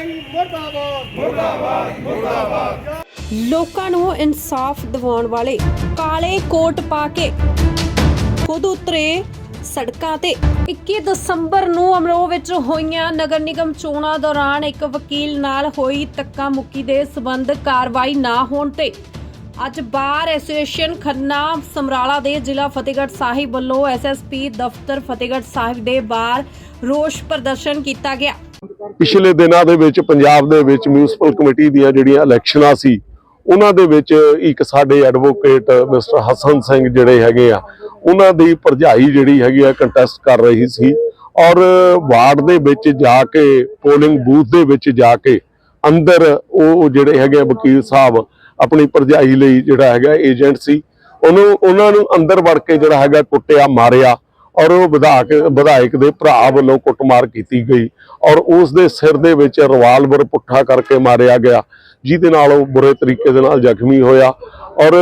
ਸਿੰਘ ਮੁਰਦਾਬਾਦ। ਲੋਕਾਂ ਨੂੰ ਇਨਸਾਫ ਦਿਵਾਉਣ ਵਾਲੇ ਕਾਲੇ ਕੋਟ ਪਾ ਕੇ ਖੁਦ ਉਤਰੇ ਸੜਕਾਂ ਤੇ। 21 ਦਸੰਬਰ ਨੂੰ ਅਮਰੋਹ ਵਿੱਚ ਹੋਈਆਂ ਨਗਰ ਨਿਗਮ ਚੋਣਾਂ ਦੌਰਾਨ ਇੱਕ ਵਕੀਲ ਨਾਲ ਹੋਈ ਧੱਕਾ ਮੁੱਕੀ ਦੇ ਸਬੰਧ ਕਾਰਵਾਈ ਨਾ ਹੋਣ ਤੇ ਅੱਜ ਬਾਰ ਐਸੋਸੀਏਸ਼ਨ ਖੰਨਾ ਸਮਰਾਲਾ ਦੇ ਜ਼ਿਲ੍ਹਾ ਫਤਿਹਗੜ੍ਹ ਸਾਹਿਬ ਵੱਲੋਂ ਐਸਐਸਪੀ ਦਫ਼ਤਰ ਫਤਿਹਗੜ੍ਹ ਸਾਹਿਬ ਦੇ ਬਾਹਰ ਰੋਸ ਪ੍ਰਦਰਸ਼ਨ ਕੀਤਾ ਗਿਆ। ਪਿਛਲੇ ਦਿਨਾਂ ਦੇ ਵਿੱਚ ਪੰਜਾਬ ਦੇ ਵਿੱਚ ਮਿਊਨਿਸਪਲ ਕਮੇਟੀ ਦੀਆਂ ਜਿਹੜੀਆਂ ਇਲੈਕਸ਼ਨਾਂ ਸੀ, ਉਹਨਾਂ ਦੇ ਵਿੱਚ ਇੱਕ ਸਾਡੇ ਐਡਵੋਕੇਟ ਮਿਸਟਰ ਹਸਨ ਸਿੰਘ ਜਿਹੜੇ ਹੈਗੇ ਆ, ਉਹਨਾਂ ਦੀ ਭਰਜਾਈ ਜਿਹੜੀ ਹੈਗੀ ਆ ਕੰਟੈਸਟ ਕਰ ਰਹੀ ਸੀ ਔਰ ਵਾਰਡ ਦੇ ਵਿੱਚ ਜਾ ਕੇ ਪੋਲਿੰਗ ਬੂਥ ਦੇ ਵਿੱਚ ਜਾ ਕੇ ਅੰਦਰ ਉਹ ਜਿਹੜੇ ਹੈਗੇ ਆ ਵਕੀਲ ਸਾਹਿਬ ਆਪਣੀ ਭਰਜਾਈ ਲਈ ਜਿਹੜਾ ਹੈਗਾ ਏਜੰਟ ਸੀ, ਉਹਨੂੰ, ਉਹਨਾਂ ਨੂੰ ਅੰਦਰ ਵੜ ਕੇ ਜਿਹੜਾ ਹੈਗਾ ਕੁੱਟਿਆ, ਮਾਰਿਆ ਔਰ ਉਹ ਵਿਧਾਇਕ ਵਿਧਾਇਕ ਦੇ ਭਰਾ ਵੱਲੋਂ ਕੁੱਟਮਾਰ ਕੀਤੀ ਗਈ ਔਰ ਉਸ ਦੇ ਸਿਰ ਦੇ ਵਿੱਚ ਰਿਵਾਲਵਰ ਪੁੱਠਾ ਕਰਕੇ ਮਾਰਿਆ ਗਿਆ, ਜਿਹਦੇ ਨਾਲ ਉਹ ਬੁਰੇ ਤਰੀਕੇ ਦੇ ਨਾਲ ਜ਼ਖਮੀ ਹੋਇਆ ਔਰ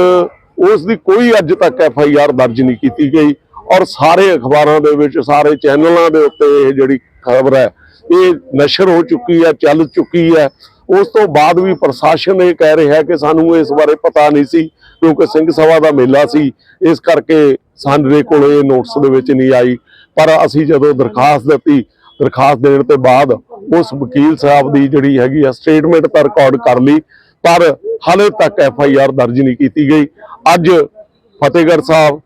ਉਸ ਦੀ ਕੋਈ ਅੱਜ ਤੱਕ ਐਫ ਆਈ ਆਰ ਦਰਜ ਨਹੀਂ ਕੀਤੀ ਗਈ ਔਰ ਸਾਰੇ ਅਖਬਾਰਾਂ ਦੇ ਵਿੱਚ, ਸਾਰੇ ਚੈਨਲਾਂ ਦੇ ਉੱਤੇ ਇਹ ਜਿਹੜੀ ਖਬਰ ਹੈ, ਇਹ ਨਸ਼ਰ ਹੋ ਚੁੱਕੀ ਹੈ, ਚੱਲ ਚੁੱਕੀ ਹੈ। ਉਸ ਤੋਂ ਬਾਅਦ ਵੀ ਪ੍ਰਸ਼ਾਸਨ ਇਹ ਕਹਿ ਰਿਹਾ ਕਿ ਸਾਨੂੰ ਇਸ ਬਾਰੇ ਪਤਾ ਨਹੀਂ ਸੀ, ਕਿਉਂਕਿ ਸਿੰਘ ਸਭਾ ਦਾ ਮੇਲਾ ਸੀ, ਇਸ ਕਰਕੇ ਸਾਡੇ ਕੋਲ ਇਹ ਨੋਟਿਸ ਦੇ ਵਿੱਚ ਨਹੀਂ ਆਈ। ਪਰ ਅਸੀਂ ਜਦੋਂ ਦਰਖਾਸਤ ਦਿੱਤੀ, ਦਰਖਾਸਤ ਦੇਣ ਤੋਂ ਬਾਅਦ ਉਸ ਵਕੀਲ ਸਾਹਿਬ ਦੀ ਜਿਹੜੀ ਹੈਗੀ ਆ ਸਟੇਟਮੈਂਟ ਤਾਂ ਰਿਕਾਰਡ ਕਰ ਲਈ, ਪਰ ਹਾਲੇ ਤੱਕ ਐਫ ਆਈ ਆਰ ਦਰਜ ਨਹੀਂ ਕੀਤੀ ਗਈ। ਅੱਜ ਫਤਿਹਗੜ੍ਹ ਸਾਹਿਬ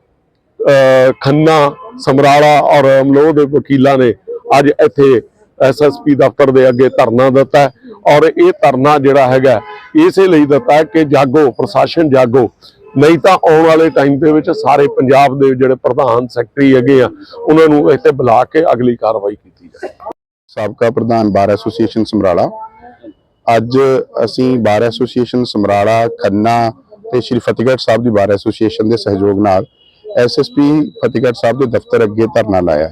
ਖੰਨਾ, ਸਮਰਾਲਾ ਔਰ ਅਮਲੋਹ ਦੇ ਵਕੀਲਾਂ ਨੇ ਅੱਜ ਇੱਥੇ ਐਸਐਸਪੀ ਦਫ਼ਤਰ ਦੇ ਅੱਗੇ ਧਰਨਾ ਦਿੱਤਾ ਔਰ ਇਹ ਧਰਨਾ ਜਿਹੜਾ ਹੈਗਾ, ਇਸੇ ਲਈ ਦਿੱਤਾ ਕਿ ਜਾਗੋ, ਪ੍ਰਸ਼ਾਸਨ ਜਾਗੋ। ਨਹੀਂ ਤਾਂ ਆਉਣ ਵਾਲੇ ਟਾਈਮ ਦੇ ਵਿੱਚ ਸਾਰੇ ਪੰਜਾਬ ਦੇ ਜਿਹੜੇ ਪ੍ਰਧਾਨ ਸੈਕਟਰੀ ਹੈਗੇ ਆ, ਉਹਨਾਂ ਨੂੰ ਇੱਥੇ ਬੁਲਾ ਕੇ ਅਗਲੀ ਕਾਰਵਾਈ ਕੀਤੀ ਜਾਏ ਸਾਬਕਾ ਪ੍ਰਧਾਨ ਬਾਰ ਐਸੋਸੀਏਸ਼ਨ ਸਮਰਾਲਾ। ਅੱਜ ਅਸੀਂ ਬਾਰ ਐਸੋਸੀਏਸ਼ਨ ਸਮਰਾਲਾ, ਖੰਨਾ ਤੇ ਸ਼੍ਰੀ ਫਤਿਹਗੜ੍ਹ ਸਾਹਿਬ ਦੀ ਬਾਰ ਐਸੋਸੀਏਸ਼ਨ ਦੇ ਸਹਿਯੋਗ ਨਾਲ ਐਸਐਸਪੀ ਫਤਿਹਗੜ੍ਹ ਸਾਹਿਬ ਦੇ ਦਫ਼ਤਰ ਅੱਗੇ ਧਰਨਾ ਲਾਇਆ।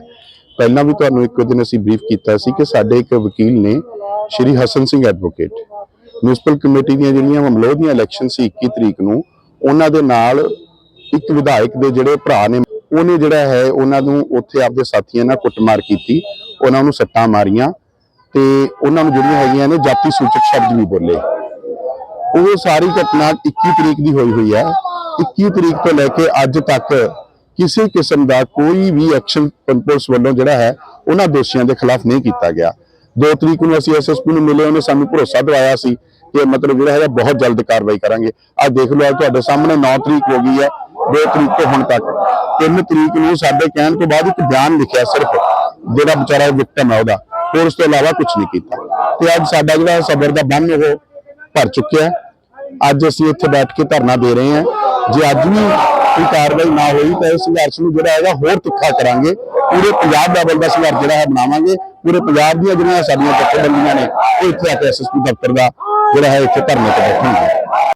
ਪਹਿਲਾਂ ਵੀ ਤੁਹਾਨੂੰ ਇੱਕ ਦਿਨ ਅਸੀਂ ਬਰੀਫ ਕੀਤਾ ਸੀ ਕਿ ਸਾਡੇ ਇੱਕ ਵਕੀਲ ਨੇ Shri Hasan Singh advocate municipal committee ਦੀਆਂ ਜਿਹੜੀਆਂ ਮਮਲੋਹ ਦੀਆਂ ਇਲੈਕਸ਼ਨ ਸੀ 21 ਤਰੀਕ ਨੂੰ, ਉਹਨਾਂ ਦੇ ਨਾਲ ਇੱਕ ਵਿਧਾਇਕ ਦੇ ਜਿਹੜੇ ਭਰਾ ਨੇ, ਉਹਨੇ ਜਿਹੜਾ ਹੈ ਉਹਨਾਂ ਨੂੰ ਉੱਥੇ ਆਪਦੇ ਸਾਥੀਆਂ ਨਾਲ ਕੁੱਟਮਾਰ ਕੀਤੀ, ਉਹਨਾਂ ਨੂੰ ਸੱਟਾਂ ਮਾਰੀਆਂ ਤੇ ਉਹਨਾਂ ਨੂੰ ਜਿਹੜੀਆਂ ਹੈਗੀਆਂ ਨੇ ਜਾਤੀ ਸੂਚਕ ਸ਼ਬਦ ਵੀ ਬੋਲੇ। ਉਹ ਸਾਰੀ ਘਟਨਾ 21 ਤਰੀਕ ਦੀ ਹੋਈ ਹੋਈ ਹੈ। 21 ਤਰੀਕ ਤੋਂ ਲੈ ਕੇ ਅੱਜ ਤੱਕ ਕਿਸੇ ਕਿਸਮ ਦਾ ਕੋਈ ਵੀ ਐਕਸ਼ਨ ਪੁਲਿਸ ਵੱਲੋਂ ਜਿਹੜਾ ਹੈ, ਉਹਨਾਂ ਦੋਸ਼ੀਆਂ ਦੇ ਖਿਲਾਫ ਨਹੀਂ ਕੀਤਾ ਗਿਆ। 2 ਤਰੀਕ ਨੂੰ ਅਸੀਂ ਐਸਐਸਪੀ ਨੂੰ ਮਿਲੇ, ਉਹਨੇ ਸਾਨੂੰ ਭਰੋਸਾ ਦਿਵਾਇਆ ਸੀ ਕਿ ਮਤਲਬ ਜਿਹੜਾ ਹੈਗਾ, ਬਹੁਤ ਜਲਦ ਕਾਰਵਾਈ ਕਰਾਂਗੇ। ਅੱਜ ਦੇਖ ਲਓ ਅੱਜ ਤੁਹਾਡੇ ਸਾਹਮਣੇ 9 ਤਰੀਕ ਹੋ ਗਈ ਹੈ 2 ਤਰੀਕ ਤੋਂ ਹੁਣ ਤੱਕ। 3 ਤਰੀਕ ਨੂੰ ਸਾਡੇ ਕਹਿਣ ਤੋਂ ਬਾਅਦ ਇੱਕ ਬਿਆਨ ਲਿਖਿਆ ਸਿਰਫ, ਜਿਹੜਾ ਵਿਚਾਰਾ ਵਿਕਟਮ ਹੈ ਉਹਦਾ। ਹੋਰ ਉਸ ਤੋਂ ਇਲਾਵਾ ਕੁਝ ਨਹੀਂ ਕੀਤਾ। ਤੇ ਅੱਜ ਸਾਡਾ ਜਿਹੜਾ ਸਬਰ ਦਾ ਬੰਨ ਉਹ ਭਰ ਚੁੱਕਿਆ ਅੱਜ ਅਸੀਂ ਇੱਥੇ ਬੈਠ ਕੇ ਧਰਨਾ ਦੇ ਰਹੇ ਹਾਂ। ਜੇ ਅੱਜ ਵੀ ਕੋਈ ਕਾਰਵਾਈ ਨਾ ਹੋਈ ਤਾਂ ਇਸ ਸੰਘਰਸ਼ ਨੂੰ ਜਿਹੜਾ ਹੈਗਾ ਹੋਰ ਤਿੱਖਾ ਕਰਾਂਗੇ। ਪੂਰੇ ਪੰਜਾਬ ਲੈਵਲ ਦਾ ਸੰਘਰਸ਼ ਜਿਹੜਾ ਹੈ ਬਣਾਵਾਂਗੇ। ਪੂਰੇ ਪੰਜਾਬ ਦੀਆਂ ਜਿਹੜੀਆਂ ਸਾਡੀਆਂ ਜਥੇਬੰਦੀਆਂ ਨੇ, ਉਹ ਇੱਥੇ ਆ ਕੇ ਐਸਐਸਪੀ ਦਫ਼ਤਰ ਦਾ ਜਿਹੜਾ ਹੈ ਇੱਥੇ ਧਰਨੇ ਤੇ ਬੈਠਣਗੇ।